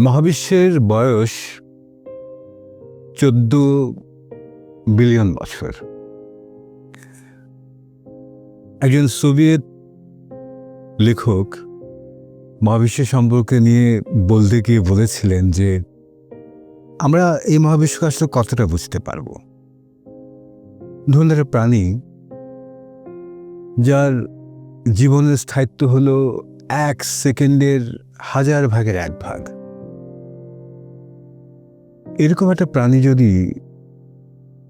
মহাবিশ্বের বয়স চোদ্দ বিলিয়ন বছর। একজন সোভিয়েত লেখক মহাবিশ্ব সম্পর্কে নিয়ে বলতে গিয়ে বলেছিলেন যে, আমরা এই মহাবিশ্বকে আসলে কতটা বুঝতে পারব? ধরুন প্রাণী, যার জীবনের স্থায়িত্ব হলো এক সেকেন্ডের হাজার ভাগের এক ভাগ। এরকম একটা প্রাণী যদি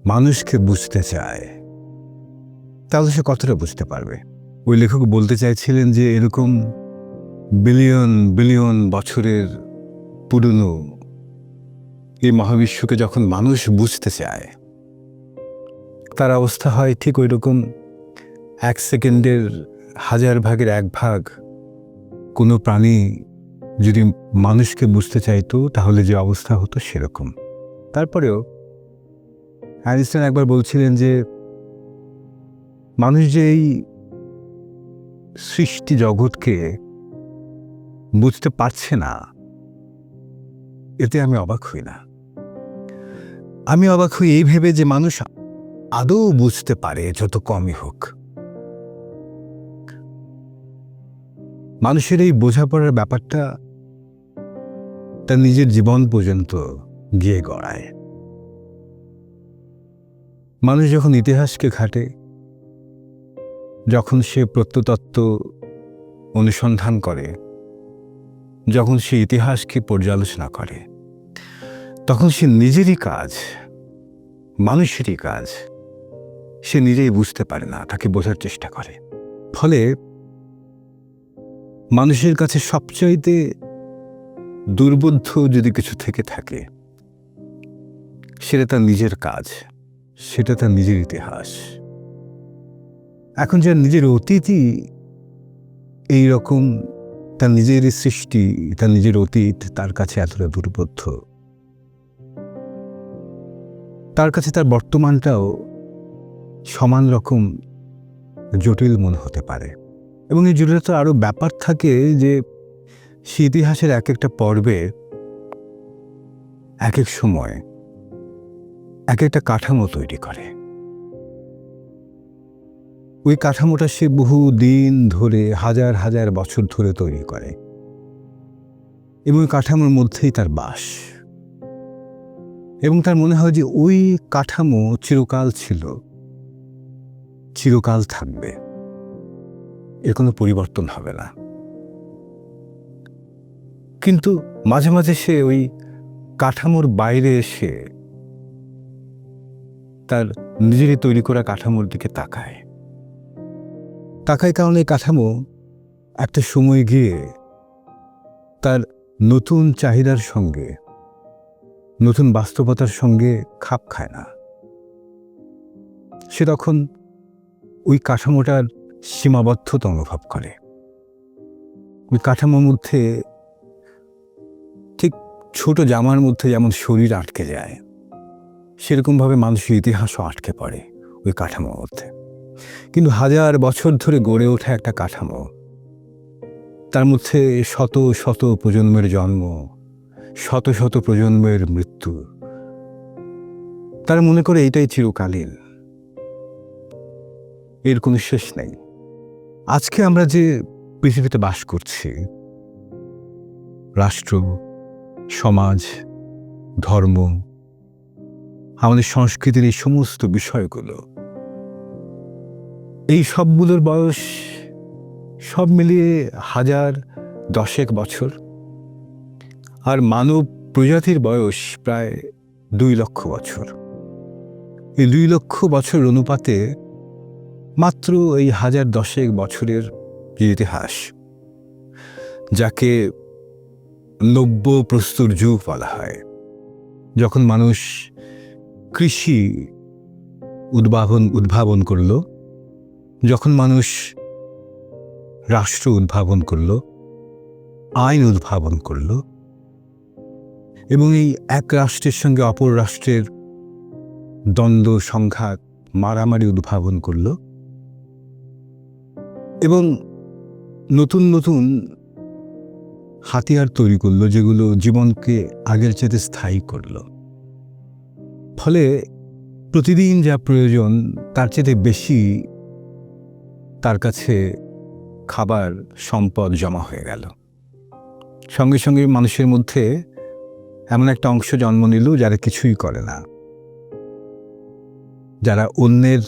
মানুষকে বুঝতে চায়, তাহলে সে কতটা বুঝতে পারবে? ওই লেখক বলতে চাইছিলেন যে এরকম বিলিয়ন বিলিয়ন বছরের পুরনো এই মহাবিশ্বকে যখন মানুষ বুঝতে চায়, তার অবস্থা হয় ঠিক ওই রকম এক সেকেন্ডের হাজার ভাগের এক ভাগ কোনো প্রাণী যদি মানুষকে বুঝতে চাইতো, তাহলে যে অবস্থা হতো সেরকম। তারপরেও অ্যারিস্টন একবার বলছিলেন যে, মানুষ যে এই সৃষ্টি জগৎকে বুঝতে পারছে না, এতে আমি অবাক হই না। আমি অবাক হই এই ভেবে যে মানুষ আদৌ বুঝতে পারে যত কমই হোক। মানুষের এই বোঝাপড়ার ব্যাপারটা তার নিজের জীবন পর্যন্ত গিয়ে গড়ায়। মানুষ যখন ইতিহাসকে ঘাটে, যখন সে প্রত্যতত্ত্ব অনুসন্ধান করে, যখন সে ইতিহাসকে পর্যালোচনা করে, তখন সে নিজেরই কাজ, মানুষেরই কাজ, সে নিজেই বুঝতে পারে না, তাকে বোঝার চেষ্টা করে। ফলে মানুষের কাছে সবচাইতে দুর্বোধ্য যদি কিছু থেকে থাকে, সেটা তার নিজের কাজ, সেটা তার নিজের ইতিহাস। এখন যার নিজের অতীতই এই রকম, তার নিজের সৃষ্টি, তার নিজের অতীত তার কাছে এতটা দুর্বোধ্য। তার কাছে তার বর্তমানটাও সমান রকম জটিল মনে হতে পারে। এবং এই জটিলতা আরও ব্যাপার থাকে যে সে ইতিহাসের এক একটা পর্বে এক এক সময় এক একটা কাঠামো তৈরি করে। ওই কাঠামোটা সে বহু দিন ধরে, হাজার হাজার বছর ধরে তৈরি করে এবং ওই কাঠামোর মধ্যেই তার বাস। এবং তার মনে হয় যে ওই কাঠামো চিরকাল ছিল, চিরকাল থাকবে, এর কোনো পরিবর্তন হবে না। কিন্তু মাঝে মাঝে সে ওই কাঠামোর বাইরে এসে তার নিজেরই তৈরি করা কাঠামোর দিকে তাকায়। তাকায় কারণ এই কাঠামো একটা সময় গিয়ে তার নতুন চাহিদার সঙ্গে, নতুন বাস্তবতার সঙ্গে খাপ খায় না। সে তখন ওই কাঠামোটার সীমাবদ্ধতা অনুভব করে। ওই কাঠামোর মধ্যে ছোট জামার মধ্যে যেমন শরীর আটকে যায়, সেরকমভাবে মানুষের ইতিহাসও আটকে পড়ে ওই কাঠামোর মধ্যে। কিন্তু হাজার বছর ধরে গড়ে ওঠা একটা কাঠামো, তার মধ্যে শত শত প্রজন্মের জন্ম, শত শত প্রজন্মের মৃত্যু, তারা মনে করে এটাই চিরকালীন। এর কোনো শেষ নেই। আজকে আমরা যে পৃথিবীতে বাস করছি, রাষ্ট্র সমাজ, ধর্ম, আমাদের সংস্কৃতির এই সমস্ত বিষয়গুলো, এই সবগুলোর বয়স সব মিলিয়ে হাজার দশেক বছর। আর মানব প্রজাতির বয়স প্রায় দুই লক্ষ বছর। এই দুই লক্ষ বছর অনুপাতে মাত্র এই হাজার দশেক বছরের যে ইতিহাস, যাকে নব্য প্রস্তুর যুগ বলা হয়। যখন মানুষ কৃষি উদ্ভাবন উদ্ভাবন করল, যখন মানুষ রাষ্ট্র উদ্ভাবন করল, আইন উদ্ভাবন করল এবং এই এক রাষ্ট্রের সঙ্গে অপর রাষ্ট্রের দ্বন্দ্ব, সংঘাত, মারামারি উদ্ভাবন করল এবং নতুন নতুন হাতিয়ার তৈরি করল যেগুলো জীবনকে আগের চেয়ে স্থায়ী করল। ফলে প্রতিদিন যা প্রয়োজন, তার চেয়ে বেশি তার কাছে খাবার, সম্পদ জমা হয়ে গেল। সঙ্গে সঙ্গে মানুষের মধ্যে এমন একটা অংশ জন্ম নিল যারা কিছুই করে না। যারা অন্যের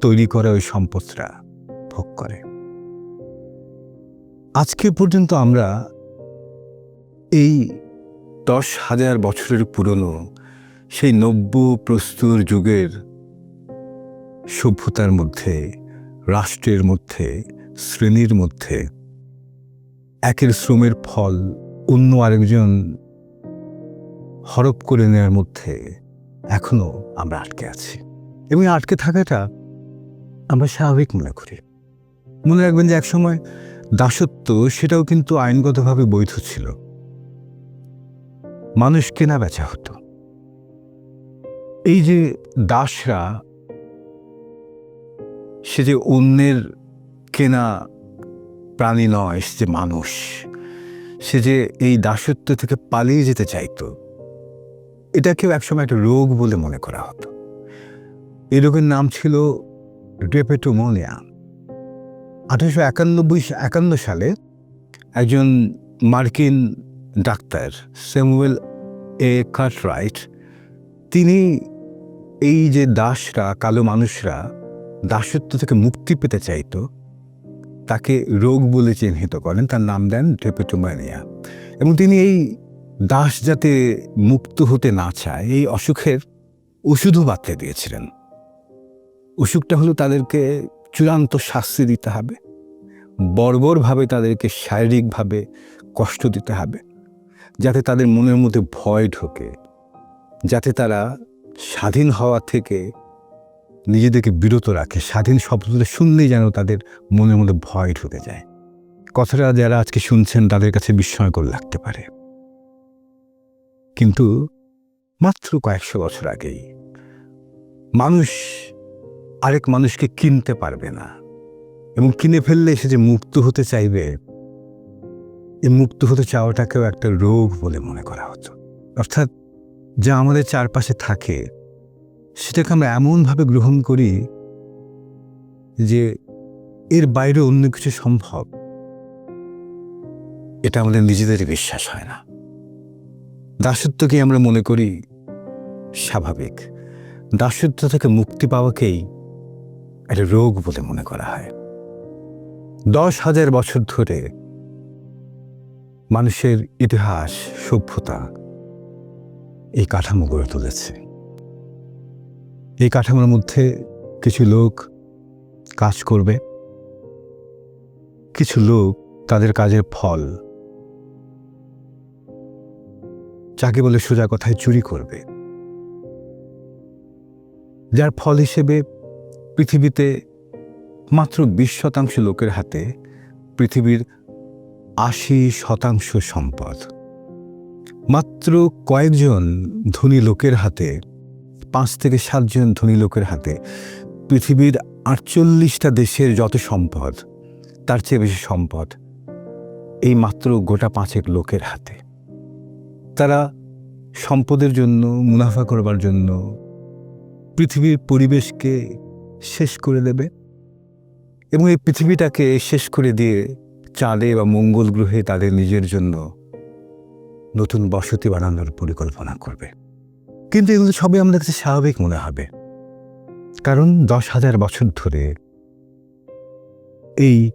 তৈরি করা ওই সম্পদটা ভোগ করে। আজকে পর্যন্ত আমরা এই দশ হাজার বছরের পুরনো সেই নব্য প্রস্তুর যুগের সভ্যতার মধ্যে, রাষ্ট্রের মধ্যে, শ্রেণির মধ্যে, একের শ্রমের ফল অন্য আরেকজন হরপ করে নেওয়ার মধ্যে এখনও আমরা আটকে আছি। এবং আটকে থাকাটা আমরা স্বাভাবিক মনে করি। মনে রাখবেন যে একসময় দাসত্ব সেটাও কিন্তু আইনগতভাবে বৈধ ছিল। মানুষ কেনা বেচা হতো। এই যে দাসরা, সে যে অন্যের কেনা প্রাণী নয়, সে যে মানুষ, সে যে এই দাসত্ব থেকে পালিয়ে যেতে চাইতো এটাকেও একসময় একটা রোগ বলে মনে করা হতো। এই রোগের নাম ছিল ড্রেপেটোমোনিয়া। আঠারোশো একানব্বই, একান্ন সালে একজন মার্কিন ডাক্তার স্যামুয়েল এ কার্টরাইট, তিনি এই যে দাসরা, কালো মানুষরা, দাসত্ব থেকে মুক্তি পেতে চাইতো, তাকে রোগ বলে চিহ্নিত করেন, তার নাম দেন ড্রেপেটোমানিয়া এবং তিনি এই দাস যাতে মুক্ত হতে না চায়, এই অসুখের ওষুধও বাতলে দিয়েছিলেন। অসুখটা হলো তাদেরকে চূড়ান্ত শাস্তি দিতে হবে, বর্বরভাবে তাদেরকে শারীরিকভাবে কষ্ট দিতে হবে। যাতে তাদের মনের মধ্যে ভয় ঢোকে, যাতে তারা স্বাধীন হওয়া থেকে নিজেদেরকে বিরত রাখে, স্বাধীন শব্দটা শুনলেই যেন তাদের মনের মধ্যে ভয় ঢুকে যায়। কথাটা যারা আজকে শুনছেন তাদের কাছে বিস্ময়কর লাগতে পারে। কিন্তু মাত্র কয়েকশো বছর আগেই মানুষ আরেক মানুষকে কিনতে পারবে না এবং কিনে ফেললে সে যে মুক্ত হতে চাইবে এই মুক্ত হতে চাওয়াটাকেও একটা রোগ বলে মনে করা হতো। অর্থাৎ যা আমাদের চারপাশে থাকে, সেটাকে আমরা এমনভাবে গ্রহণ করি যে এর বাইরে অন্য কিছু সম্ভব। এটা আমাদের নিজেদের বিশ্বাস হয় না। দাসত্বকে আমরা মনে করি স্বাভাবিক। দাসত্ব থেকে মুক্তি পাওয়াকেই একটা রোগ বলে মনে করা হয়। দশ হাজার বছর ধরে মানুষের ইতিহাস, সভ্যতা এই কাঠামো গড়ে তুলেছে। এই কাঠামোর মধ্যে কিছু লোক কাজ করবে, কিছু লোক তাদের কাজের ফল। যাকে বলে সোজা কথায় চুরি করবে। যার ফল হিসেবে পৃথিবীতে মাত্র বিশ শতাংশ লোকের হাতে পৃথিবীর আশি শতাংশ সম্পদ। মাত্র কয়েকজন ধনী লোকের হাতে, পাঁচ থেকে সাতজন ধনী লোকের হাতে পৃথিবীর আটচল্লিশটা দেশের যত সম্পদ, তার চেয়ে বেশি সম্পদ এই মাত্র গোটা পাঁচেক লোকের হাতে। তারা সম্পদের জন্য, মুনাফা করবার জন্য পৃথিবীর পরিবেশকে শেষ করে দেবে এবং এই পৃথিবীটাকে শেষ করে দিয়ে চাঁদে বা মঙ্গল গ্রহে তাদের নিজের জন্য নতুন বসতি বানানোর পরিকল্পনা করবে। কিন্তু এগুলো সবই আমাদের কাছে স্বাভাবিক মনে হবে। কারণ দশ হাজার বছর ধরে এই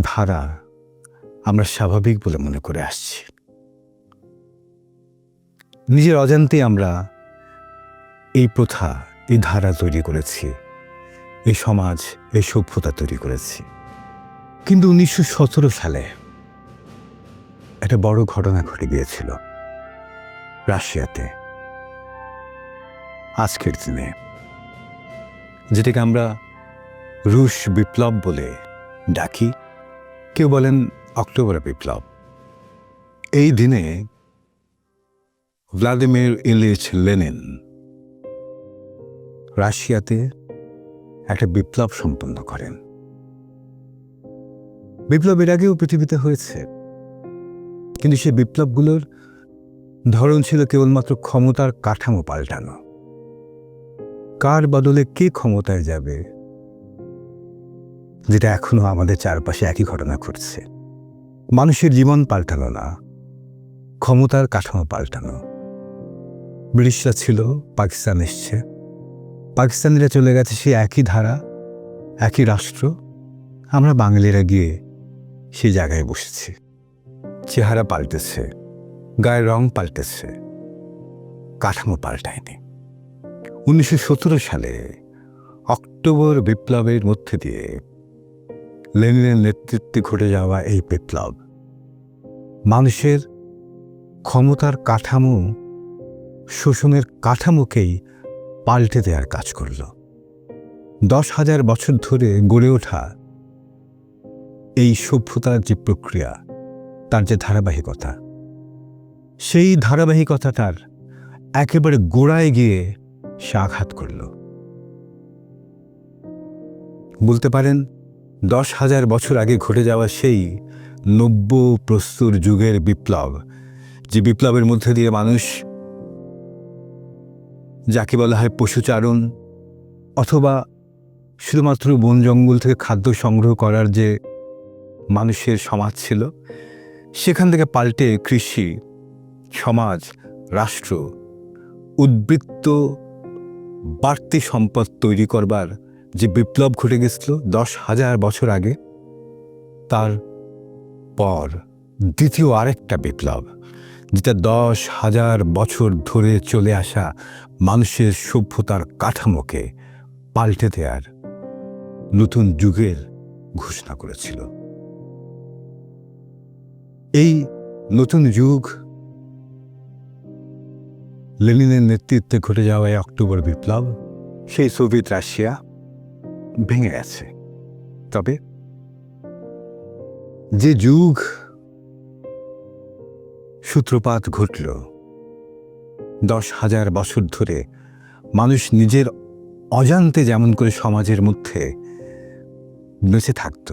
ধারা আমরা স্বাভাবিক বলে মনে করে আসছি। নিজের অজান্তে আমরা এই প্রথা, এই ধারা তৈরি করেছি। এই সমাজ, এই সভ্যতা তৈরি করেছি। কিন্তু উনিশশো সতেরো সালে একটা বড় ঘটনা ঘটে গিয়েছিল রাশিয়াতে। আজকের দিনে, যেটাকে আমরা রুশ বিপ্লব বলে ডাকি, কেউ বলেন অক্টোবর বিপ্লব। এই দিনে ভ্লাদিমির ইলিচ লেনিন রাশিয়াতে একটা বিপ্লব সম্পন্ন করেন। বিপ্লবের আগেও পৃথিবীতে হয়েছে। কিন্তু সে বিপ্লবগুলোর ধরন ছিল কেবলমাত্র ক্ষমতার কাঠামো পাল্টানো। কার বদলে কে ক্ষমতায় যাবে? যেটা এখনও আমাদের চারপাশে একই ঘটনা ঘটছে। মানুষের জীবন পাল্টানো না, ক্ষমতার কাঠামো পাল্টানো। ব্রিটিশরা ছিল, পাকিস্তান এসছে। পাকিস্তানিরা চলে গেছে সেই একই ধারা, একই রাষ্ট্র। আমরা বাঙালিরা গিয়ে সেই জায়গায় বসেছি। চেহারা পাল্টেছে, গায়ের রং পাল্টেছে, কাঠামো পাল্টায়নি। উনিশশো সতেরো সালে অক্টোবর বিপ্লবের মধ্যে দিয়ে লেনিনের নেতৃত্বে ঘটে যাওয়া এই বিপ্লব, মানুষের ক্ষমতার কাঠামো, শোষণের কাঠামোকেই পাল্টে দেওয়ার কাজ করল। দশ হাজার বছর ধরে গড়ে ওঠা এই সভ্যতার যে প্রক্রিয়া, তার যে ধারাবাহিকতা, সেই ধারাবাহিকতা তার একেবারে গোড়ায় গিয়ে সে আঘাত করল। বলতে পারেন, দশ হাজার বছর আগে ঘটে যাওয়া সেই নব্য প্রস্তুর যুগের বিপ্লব, যে বিপ্লবের মধ্যে দিয়ে মানুষ যাকে বলা হয় পশুচারণ অথবা শুধুমাত্র বন জঙ্গল থেকে খাদ্য সংগ্রহ করার যে মানুষের সমাজ ছিল। সেখান থেকে পাল্টে কৃষি, সমাজ, রাষ্ট্র, উদ্বৃত্ত, বাড়তি সম্পদ তৈরি করবার যে বিপ্লব ঘটে গেছিল দশ হাজার বছর আগে, তার পর দ্বিতীয় আরেকটা বিপ্লব, যেটা দশ হাজার বছর ধরে চলে আসা মানুষের সভ্যতার কাঠামোকে পাল্টে দেওয়ার নতুন যুগের ঘোষণা করেছিল। এই নতুন যুগ লেনিনের নেতৃত্বে ঘটে যাওয়া এই অক্টোবর বিপ্লব, সেই সোভিয়েত রাশিয়া ভেঙে গেছে। তবে যে যুগ সূত্রপাত ঘটল, দশ হাজার বছর ধরে মানুষ নিজের অজান্তে যেমন করে সমাজের মধ্যে বেঁচে থাকত,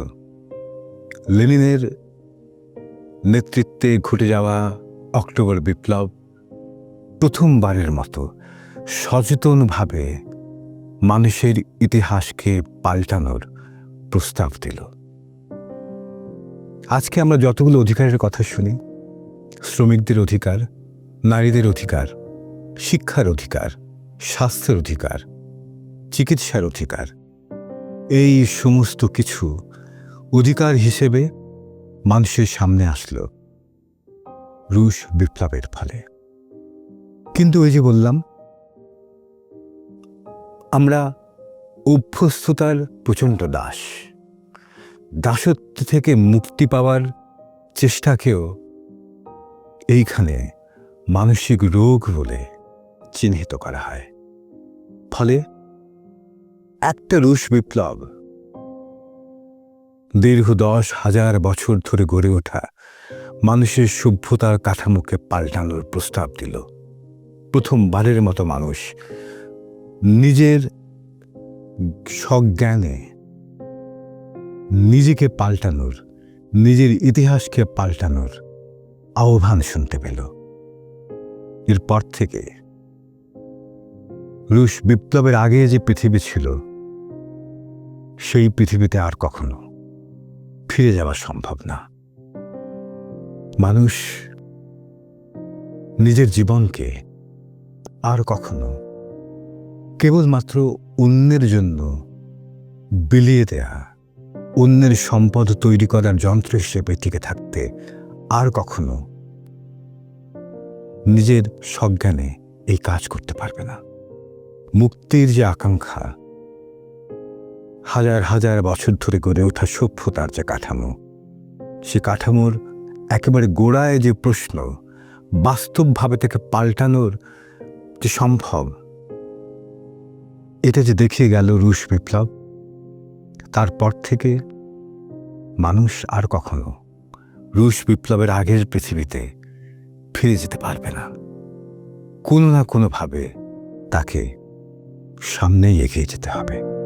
লেনিনের নেতৃত্বে ঘটে যাওয়া অক্টোবর বিপ্লব প্রথমবারের মতো সচেতনভাবে মানুষের ইতিহাসকে পাল্টানোর প্রস্তাব দিল। আজকে আমরা যতগুলো অধিকারের কথা শুনি, শ্রমিকদের অধিকার, নারীদের অধিকার, শিক্ষার অধিকার, স্বাস্থ্যের অধিকার, চিকিৎসার অধিকার, এই সমস্ত কিছু অধিকার হিসেবে মানুষের সামনে আসলো। রুশ বিপ্লবের ফলে। কিন্তু ওই যে বললাম, আমরা অভ্যস্ততার প্রচণ্ড দাস। দাসত্ব থেকে মুক্তি পাওয়ার চেষ্টাকেও এইখানে মানসিক রোগ বলে চিহ্নিত করা হয়। ফলে একটা রুশ বিপ্লব দীর্ঘ দশ হাজার বছর ধরে গড়ে ওঠা মানুষের সভ্যতার কাঠামোকে পাল্টানোর প্রস্তাব দিল। প্রথমবারের মতো মানুষ নিজের সজ্ঞানে নিজেকে পাল্টানোর, নিজের ইতিহাসকে পাল্টানোর আহ্বান শুনতে পেল। এরপর থেকে রুশ বিপ্লবের আগে যে পৃথিবী ছিল, সেই পৃথিবীতে আর কখনো ফিরে যাওয়া সম্ভব না। মানুষ নিজের জীবনকে আর কখনো কেবলমাত্র অন্যের জন্য বিলিয়ে দেয়া, অন্যের সম্পদ তৈরি করার যন্ত্র হিসেবে টিকে থাকতে আর কখনো নিজের সজ্ঞানে এই কাজ করতে পারবে না। মুক্তির যে আকাঙ্ক্ষা হাজার হাজার বছর ধরে গড়ে ওঠা সভ্যতার যে কাঠামো, সে কাঠামোর একেবারে গোড়ায় যে প্রশ্ন, বাস্তবভাবে থেকে পাল্টানোর যে সম্ভব, এটা যে দেখিয়ে গেল রুশ বিপ্লব, তারপর থেকে মানুষ আর কখনো রুশ বিপ্লবের আগের পৃথিবীতে ফিরে যেতে পারবে না। কোনো না কোনোভাবে তাকে সামনেই এগিয়ে যেতে হবে।